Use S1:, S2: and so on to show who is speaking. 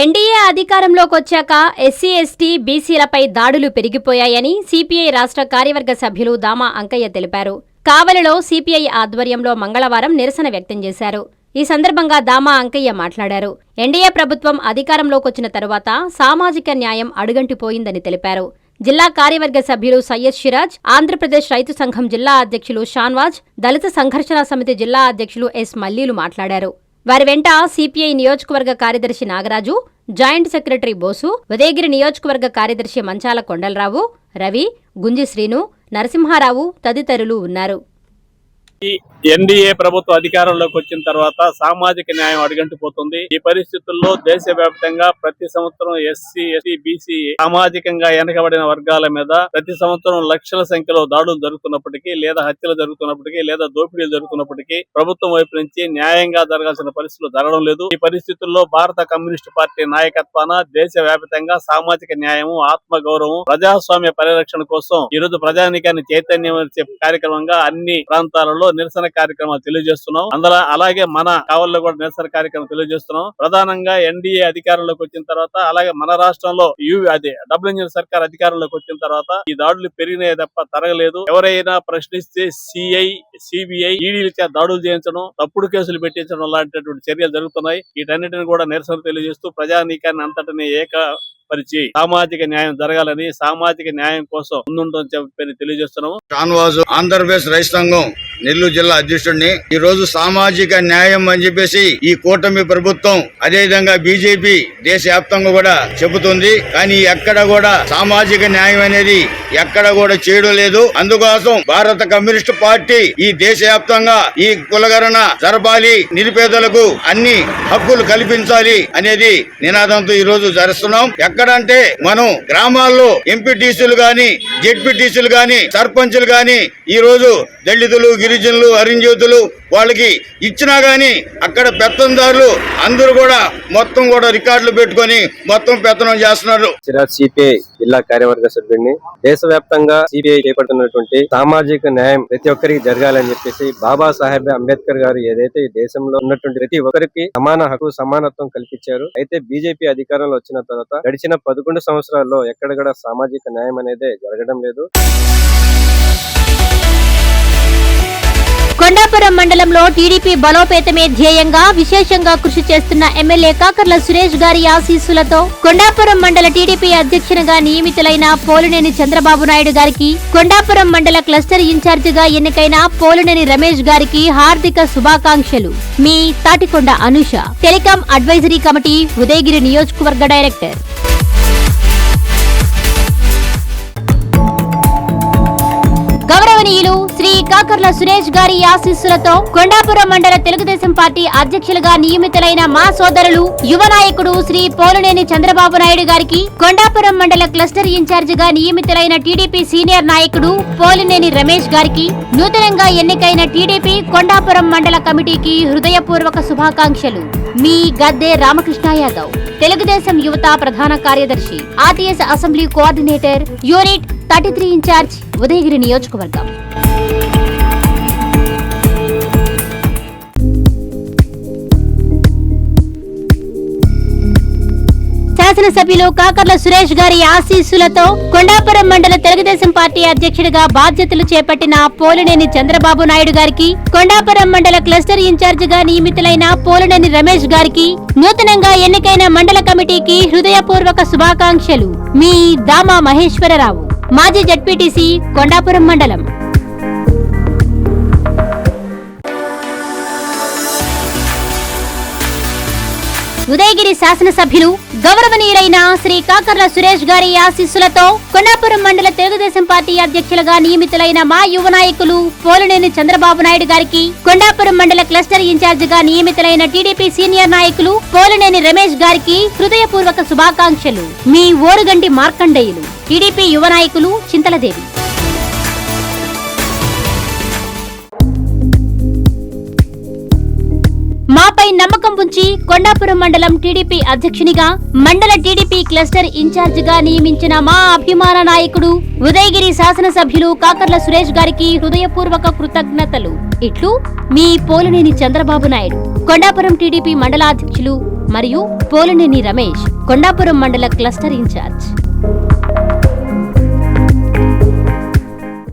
S1: NDA అధికారంలోకి వచ్చాక SC ST బీసీలపై దాడులు పెరిగిపోయాయని సిపిఐ రాష్ట్ర కార్యవర్గ సభ్యులు దామా అంకయ్య తెలిపారు. కావలిలో సిపిఐ ఆధ్వర్యంలో మంగళవారం నిరసన వ్యక్తం చేశారు. ఈ సందర్భంగా దామా అంకయ్య మాట్లాడారు. ఎన్డీఏ ప్రభుత్వం అధికారంలోకొచ్చిన తరువాత సామాజిక న్యాయం అడుగంటిపోయిందని తెలిపారు. జిల్లా కార్యవర్గ సభ్యులు సయ్యద్ షిరాజ్ ఆంధ్రప్రదేశ్ రైతు సంఘం జిల్లా అధ్యక్షులు షాన్వాజ్ దళిత సంఘర్షణ సమితి జిల్లా అధ్యక్షులు ఎస్ మల్లీలు మాట్లాడారు. వారి వెంట సిపిఐ నియోజకవర్గ కార్యదర్శి నాగరాజు జాయింట్ సెక్రటరీ బోసు ఉదయగిరి నియోజకవర్గ కార్యదర్శి మంచాల కొండలరావు రవి గుంజి శ్రీను నరసింహారావు తదితరులు ఉన్నారు.
S2: ఎన్డీఏ ప్రభుత్వం అధికారంలోకి వచ్చిన తర్వాత సామాజిక న్యాయం అడుగంటిపోతుంది. ఈ పరిస్థితుల్లో దేశవ్యాప్తంగా ప్రతి సంవత్సరం ఎస్సీ ఎస్టీ బీసీ సామాజికంగా వెనకబడిన వర్గాల మీద ప్రతి సంవత్సరం లక్షల సంఖ్యలో దాడులు జరుగుతున్నప్పటికీ లేదా హత్యలు జరుగుతున్నప్పటికీ లేదా దోపిడీలు జరుగుతున్నప్పటికీ ప్రభుత్వం వైపు నుంచి న్యాయంగా జరగాల్సిన పరిస్థితులు జరగడం లేదు. ఈ పరిస్థితుల్లో భారత కమ్యూనిస్టు పార్టీ నాయకత్వాన దేశవ్యాప్తంగా సామాజిక న్యాయము ఆత్మ గౌరవం ప్రజాస్వామ్య పరిరక్షణ కోసం ఈ రోజు ప్రజానికాన్ని చైతన్యం కార్యక్రమంగా అన్ని ప్రాంతాలలో నిరసన కార్యక్రమాలు తెలియజేస్తున్నాం. అందులో అలాగే మన కావల్లో కూడా నిరసన కార్యక్రమం తెలియజేస్తున్నాం. ప్రధానంగా ఎన్డీఏ అధికారంలోకి వచ్చిన తర్వాత అలాగే మన రాష్ట్రంలో యు అదే డబుల్ ఇంజిన్ సర్కార్ అధికారంలోకి వచ్చిన తర్వాత ఈ దాడులు పెరిగినాయి తప్ప తరగలేదు. ఎవరైనా ప్రశ్నిస్తే సిఐ సిబిఐ ఈడీల దాడులు చేయించడం తప్పుడు కేసులు పెట్టించడం లాంటిటువంటి చర్యలు జరుగుతున్నాయి. వీటన్నిటిని కూడా నిరసన తెలియజేస్తూ ప్రజానీకాన్ని అంతటిని ఏక పరిచి సామాజిక న్యాయం జరగాలని సామాజిక న్యాయం కోసం ముందుంటని చెప్పి తెలియజేస్తున్నాము
S3: షాన్వాజు ఆంధ్రప్రదేశ్ రైతు నెల్లూరు జిల్లా అధ్యక్షుడిని. ఈ రోజు సామాజిక న్యాయం అని చెప్పేసి ఈ కూటమి ప్రభుత్వం అదే విధంగా బీజేపీ దేశవ్యాప్తంగా కూడా చెబుతుంది. కానీ ఎక్కడ కూడా సామాజిక న్యాయం అనేది ఎక్కడ కూడా చేయడం లేదు. అందుకోసం భారత కమ్యూనిస్ట్ పార్టీ ఈ దేశవ్యాప్తంగా ఈ కులగరణ జరపాలి నిరుపేదలకు అన్ని హక్కులు కల్పించాలి అనేది నినాదంతో ఈ రోజు జరుస్తున్నాం. ఎక్కడంటే మనం గ్రామాల్లో ఎంపీటీసీలు గాని జెడ్పీటీసీలు గాని సర్పంచులు గాని ఈ రోజు దళితులు గిరిజనులు హరింజ్యోతులు వాళ్ళకి ఇచ్చినా కానీ అక్కడ పెత్తందారులు అందరూ కూడా మొత్తం కూడా రికార్డులు పెట్టుకొని మొత్తం పెత్తనం చేస్తున్నారు.
S4: సిరాజ్ సిపిఐ జిల్లా కార్యవర్గ సభ్యుడిని దేశవ్యాప్తంగా సిపిఐ చేపడుతున్నటువంటి సామాజిక న్యాయం ప్రతి ఒక్కరికి జరగాలని చెప్పేసి బాబా సాహెబ్ అంబేద్కర్ గారు ఏదైతే ఈ దేశంలో ఉన్నటువంటి ప్రతి ఒక్కరికి సమాన హక్కు సమానత్వం కల్పించారు. అయితే బీజేపీ అధికారంలో వచ్చిన తర్వాత గడిచిన పదకొండు సంవత్సరాల్లో ఎక్కడ కూడా సామాజిక న్యాయం అనేది జరగడం లేదు.
S1: కొండాపురం మండలంలో టీడీపీ బలోపేతమే ధ్యేయంగా విశేషంగా కృషి చేస్తున్న ఎమ్మెల్యే కాకర్ల సురేష్ గారి ఆశీస్సులతో కొండాపురం మండల టీడీపీ అధ్యక్షునిగా నియమితులైన పోలినేని చంద్రబాబు నాయుడు గారికి కొండాపురం మండల క్లస్టర్ ఇన్ఛార్జిగా ఎన్నికైన పోలినేని రమేష్ గారికి హార్దిక శుభాకాంక్షలు. మీ Tatikonda Anusha. Telecom advisory committee Udayagiri నియోజకవర్గ డైరెక్టర్. గౌరవనీయులు శ్రీ కాకర్ల సురేష్ గారి ఆశీస్సులతో కొండాపురం మండల తెలుగుదేశం పార్టీ అధ్యక్షులుగా నియమితులైన మా సోదరులు యువ నాయకుడు శ్రీ పోలనేని చంద్రబాబు నాయుడు గారికి కొండాపురం మండల క్లస్టర్ ఇన్ఛార్జిగా నియమితులైన టీడీపీ సీనియర్ నాయకుడు పోలినేని రమేష్ గారికి నూతనంగా ఎన్నికైన టీడీపీ కొండాపురం మండల కమిటీకి హృదయపూర్వక శుభాకాంక్షలు. మీ గద్దె రామకృష్ణ యాదవ్ తెలుగుదేశం యువత ప్రధాన కార్యదర్శి RTS assembly coordinator unit thirty three incharge Udayagiri నియోజకవర్గం. శాసనసభ్యులు కాకర్ల సురేష్ గారి ఆశీస్సులతో కొండాపురం మండల తెలుగుదేశం పార్టీ అధ్యక్షుడిగా బాధ్యతలు చేపట్టిన పోలినేని చంద్రబాబు నాయుడు గారికి కొండాపురం మండల క్లస్టర్ ఇన్ఛార్జిగా నియమితులైన పోలినేని రమేష్ గారికి నూతనంగా ఎన్నికైన మండల కమిటీకి హృదయపూర్వక శుభాకాంక్షలు. మీ దామా మహేశ్వరరావు. మాజీ జడ్పీటీసీ కొండాపురం మండలం. ఉదయగిరి శాసనసభ్యులు గౌరవనీయులైన శ్రీ కాకర్ల సురేష్ గారి ఆశీస్సులతో కొండాపురం మండల తెలుగుదేశం పార్టీ అధ్యక్షులుగా నియమితులైన మా యువ నాయకులు పోలినేని చంద్రబాబు నాయుడు గారికి కొండాపురం మండల క్లస్టర్ ఇన్ఛార్జిగా నియమితులైన టీడీపీ సీనియర్ నాయకులు పోలినేని రమేష్ గారికి హృదయపూర్వక శుభాకాంక్షలు. మీ ఓరుగంటి మార్కండేయులు టీడీపీ యువ నాయకులు చింతలదేవి. తనపై నమ్మకం ఉంచి కొండాపురం మండలం టీడీపీ అధ్యక్షునిగా మండల టీడీపీ క్లస్టర్ ఇన్ఛార్జిగా నియమించిన మా అభిమాన నాయకుడు ఉదయగిరి శాసనసభ్యులు కాకర్ల సురేష్ గారికి హృదయపూర్వక కృతజ్ఞతలు. ఇట్లు మీ పోలినేని చంద్రబాబు నాయుడు కొండాపురం టీడీపీ మండలాధ్యక్షులు మరియు పోలినేని రమేష్ కొండాపురం మండల క్లస్టర్ ఇన్ఛార్జ్.